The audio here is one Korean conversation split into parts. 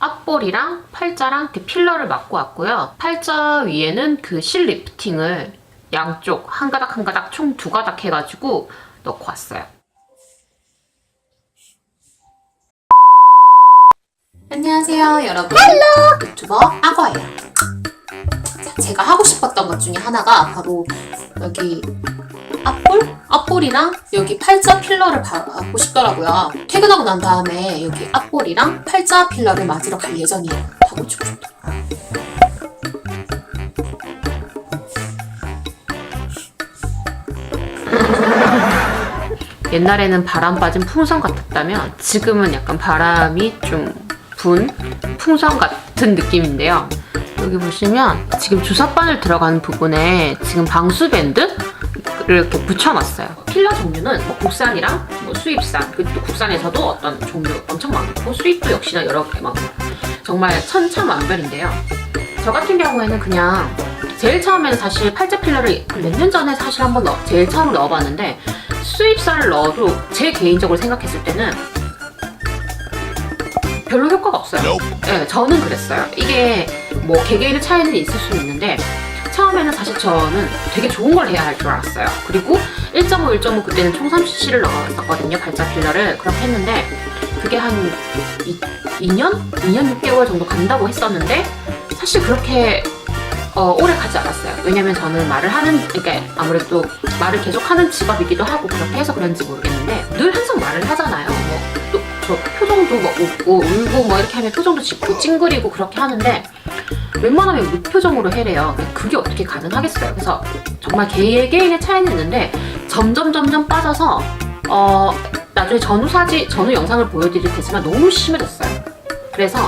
앞볼이랑 팔자랑 이렇게 필러를 맞고 왔고요. 팔자 위에는 그 실 리프팅을 양쪽 한 가닥 한 가닥 총 두 가닥 해가지고 넣고 왔어요. 안녕하세요 여러분 헬로 유튜버 악어예요 자, 제가 하고 싶었던 것 중에 하나가 바로 여기 앞볼? 앞볼이랑 여기 팔자 필러를 바- 받고 싶더라고요. 퇴근하고 난 다음에 여기 앞볼이랑 팔자 필러를 맞으러 갈 예정이에요. 하고 싶고 옛날에는 바람 빠진 풍선 같았다면 지금은 약간 바람이 좀 분 풍선 같은 느낌인데요. 여기 보시면 지금 주사바늘 들어가는 부분에 지금 방수밴드를 이렇게 붙여놨어요. 필러 종류는 뭐 국산이랑 뭐 수입산 그리고 또 국산에서도 어떤 종류 엄청 많고 수입도 역시나 여러 개 많고 정말 천차만별인데요. 저 같은 경우에는 그냥 제일 처음에는 사실 팔자 필러를 몇 년 전에 사실 한번 넣, 제일 처음 넣어봤는데 수입산을 넣어도 제 개인적으로 생각했을 때는 별로 효과가 없어요. 네, 저는 그랬어요. 이게 뭐 개개인의 차이는 있을 수 있는데 처음에는 사실 저는 되게 좋은 걸 해야 할 줄 알았어요. 그리고 1.5, 1.5 그때는 총 30cc를 넣었거든요. 발자 필러를 그렇게 했는데 그게 한 2, 년 2년 6개월 정도 간다고 했었는데 사실 그렇게 어, 오래 가지 않았어요. 왜냐면 저는 말을 하는, 그러니까 아무래도 말을 계속 하는 직업이기도 하고 그렇게 해서 그런지 모르겠는데 늘 항상 말을 하잖아요. 뭐, 또, 저 표정도 막 웃고 울고 뭐 이렇게 하면 표정도 짓고 찡그리고 그렇게 하는데 웬만하면 무표정으로 해래요. 그게 어떻게 가능하겠어요. 그래서 정말 개개인의 차이는 있는데 점점 점점 빠져서 어, 나중에 전후 사진, 전후 영상을 보여드릴 테지만 너무 심해졌어요. 그래서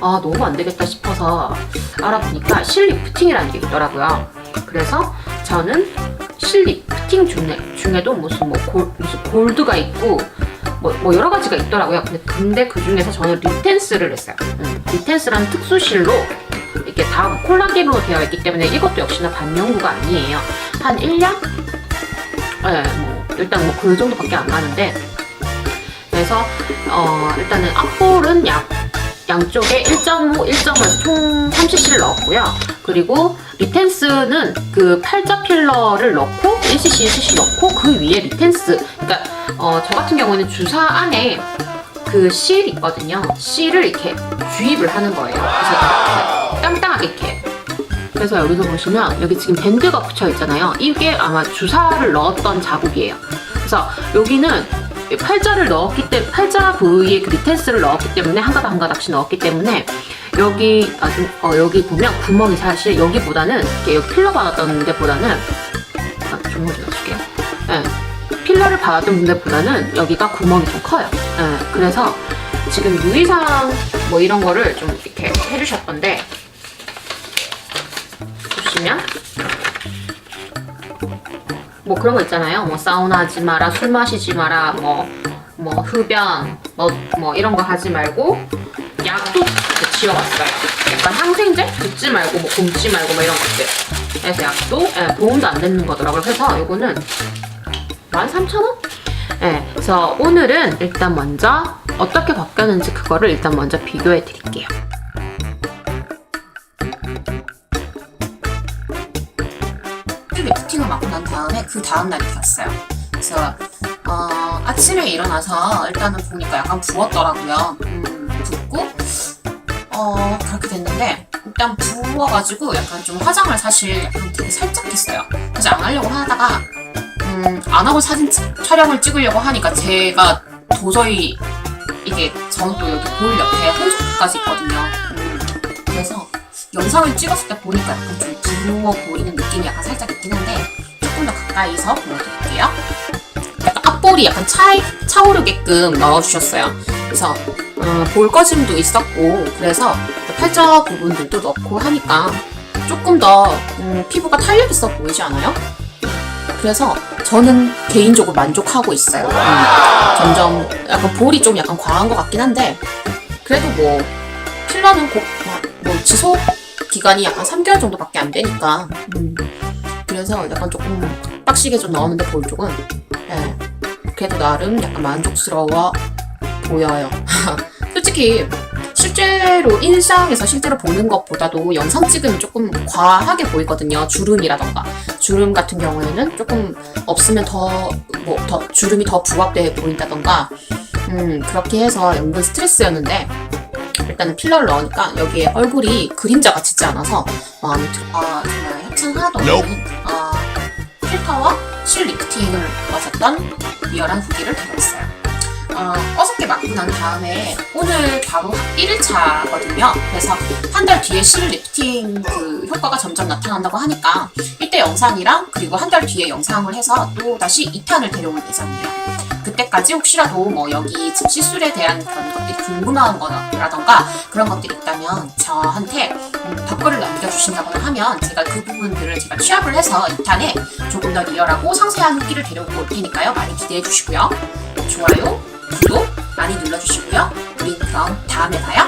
아 너무 안 되겠다 싶어서 알아보니까 실 리프팅이라는 게 있더라고요. 그래서 저는 실 리프팅 중에 중에도 무슨 뭐 골, 무슨 골드가 있고 뭐, 뭐 여러 가지가 있더라고요. 근데, 근데 그 중에서 저는 리텐스를 했어요. 음, 리텐스라는 특수실로 이렇게 다 콜라겐으로 되어 있기 때문에 이것도 역시나 반영구가 아니에요. 한 1년? 네, 뭐 일단 뭐 그 정도밖에 안 가는데 그래서 어 일단은 앞볼은 약 양쪽에 1.5, 1.5에서 총 30cc를 넣었고요. 그리고 리텐스는 그 팔자 필러를 넣고 1cc, 1cc 넣고 그 위에 리텐스. 그러니까 어, 저 같은 경우는 주사 안에 그실 있거든요. 실을 이렇게 주입을 하는 거예요. 그래서 땅땅하게 이렇게. 그래서 여기서 보시면 여기 지금 밴드가 붙여 있잖아요. 이게 아마 주사를 넣었던 자국이에요. 그래서 여기는 팔자를 넣었기 때문에 팔자 부위에 그 리텐스를 넣었기 때문에 한 가닥 한 가닥씩 넣었기 때문에 여기 아주 어, 여기 보면 구멍이 사실 여기보다는 이렇게 여기 필러 받았던 데보다는 아, 종을 넣어줄게요. 예, 필러를 받았던 데보다는 여기가 구멍이 좀 커요. 예, 그래서 지금 유의사항 뭐 이런 거를 좀 이렇게 해주셨던데 보시면 뭐 그런 거 있잖아요. 뭐 사우나 하지 마라, 술 마시지 마라, 뭐, 뭐 흡연, 뭐, 뭐 이런 거 하지 말고 약도 지어봤어요. 약간 항생제 붓지 말고 뭐 굶지 말고 뭐 이런 것들. 그래서 약도 예, 도움도 안 되는 거더라고요. 그래서 이거는 13,000원? 예, 그래서 오늘은 일단 먼저 어떻게 바뀌었는지 그거를 일단 먼저 비교해 드릴게요. 리프팅을 맞고 난 다음에 그 다음 날이 갔어요. 그래서 어, 아침에 일어나서 일단은 보니까 약간 부었더라고요. 음, 붓고 어 그렇게 됐는데 일단 부어가지고 약간 좀 화장을 사실 되게 살짝 했어요. 그래서 안 하려고 하다가 음, 안 하고 사진 치- 촬영을 찍으려고 하니까 제가 도저히 이게 저는 또 여기 볼 옆에 혼수까지 있거든요. 음, 그래서 영상을 찍었을 때 보니까 약간 좀 부러워 보이는 느낌이 약간 살짝 있긴 한데 조금 더 가까이서 보여드릴게요. 약간 앞볼이 약간 차, 차오르게끔 넣어주셨어요. 그래서 어, 볼 꺼짐도 있었고 그래서 팔자 부분들도 넣고 하니까 조금 더 음, 피부가 탄력 있어 보이지 않아요? 그래서 저는 개인적으로 만족하고 있어요. 음, 점점 약간 볼이 좀 약간 과한 것 같긴 한데 그래도 뭐 필러는 곧, 뭐, 뭐 지속 기간이 약간 3개월 정도밖에 안 되니까. 음, 그래서 약간 조금 빡시게 좀 넣었는데 볼 쪽은 예, 그래도 나름 약간 만족스러워 보여요. 솔직히 실제로 일상에서 실제로 보는 것보다도 영상 찍으면 조금 과하게 보이거든요. 주름이라던가. 주름 같은 경우에는 조금 없으면 더 뭐 더 주름이 더 부각돼 보인다던가. 음 그렇게 해서 은근 스트레스였는데 일단은 필러를 넣으니까 여기에 얼굴이 그림자가 짙지 않아서 마음에 들어. 아 정말 혁신 하나도 없는 어, 필터와 실 리프팅을 마셨던 리얼한 후기를 드렸어요. 어, 어저께 맞고 난 다음에 오늘 바로 1일차거든요. 그래서 한 달 뒤에 실 리프팅 그 효과가 점점 나타난다고 하니까 이때 영상이랑 그리고 한 달 뒤에 영상을 해서 또 다시 2탄을 데려올 예정이에요. 그때까지 혹시라도 뭐 여기 집 시술에 대한 그런 것들이 궁금한 거라던가 그런 것들이 있다면 저한테 음, 댓글을 남겨주신다거나 하면 제가 그 부분들을 제가 취합을 해서 2탄에 조금 더 리얼하고 상세한 후기를 데려올 테니까요. 많이 기대해 주시고요. 좋아요, 구독 많이 눌러주시고요. 우린 그럼 다음에 봐요.